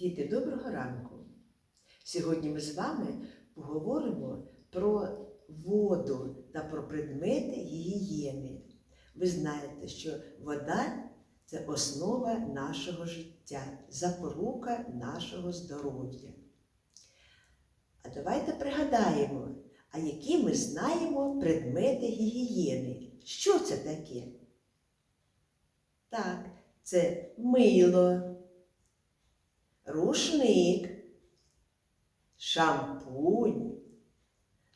Діти, доброго ранку! Сьогодні ми з вами поговоримо про воду та про предмети гігієни. Ви знаєте, що вода це основа нашого життя, запорука нашого здоров'я. А давайте пригадаємо, а які ми знаємо предмети гігієни. Що це таке? Так, це мило, рушник, шампунь,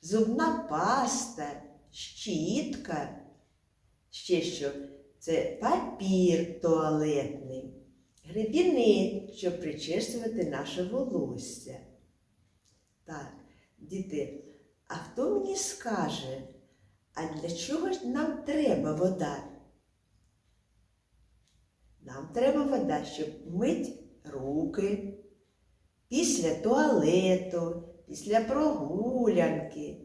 зубна паста, щітка, ще що це папір туалетний, гребінець, щоб причесувати наше волосся. Так, діти, а хто мені скаже, а для чого ж нам треба вода? Нам треба вода, щоб мить руки після туалету, після прогулянки,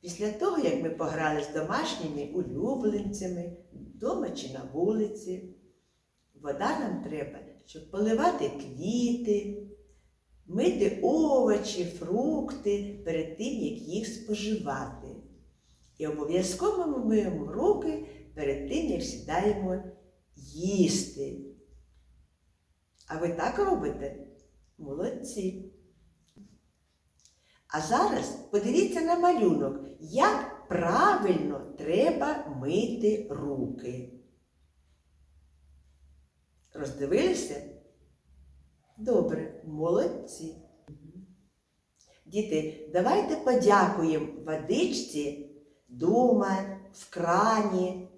після того, як ми пограли з домашніми улюбленцями, вдома чи на вулиці. Вода нам треба, щоб поливати квіти, мити овочі, фрукти перед тим, як їх споживати. І обов'язково ми миємо руки перед тим, як сідаємо їсти. А ви так робите? Молодці. А зараз подивіться на малюнок, як правильно треба мити руки. Роздивилися? Добре, молодці. Діти, давайте подякуємо водичці дома, в крані,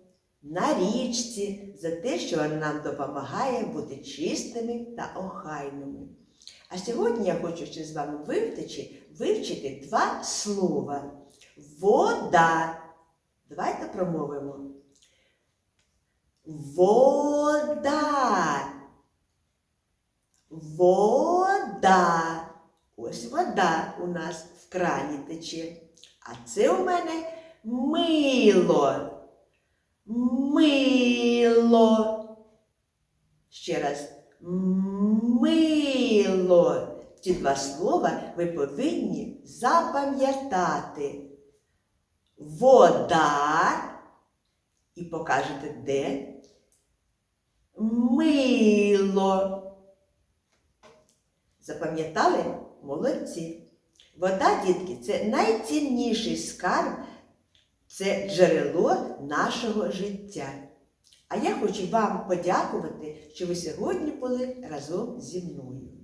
на річці за те, що вона нам допомагає бути чистими та охайними. А сьогодні я хочу ще з вами вивчити, вивчити два слова. Вода. Давайте промовимо. Вода. Вода. Ось вода у нас в крані тече. А це у мене мило. Мило. Ще раз. Мило. Ці два слова ви повинні запам'ятати. Вода. І покажете де. Мило. Запам'ятали? Молодці. Вода, дітки, це найцінніший скарб, це джерело нашого життя. А я хочу вам подякувати, що ви сьогодні були разом зі мною.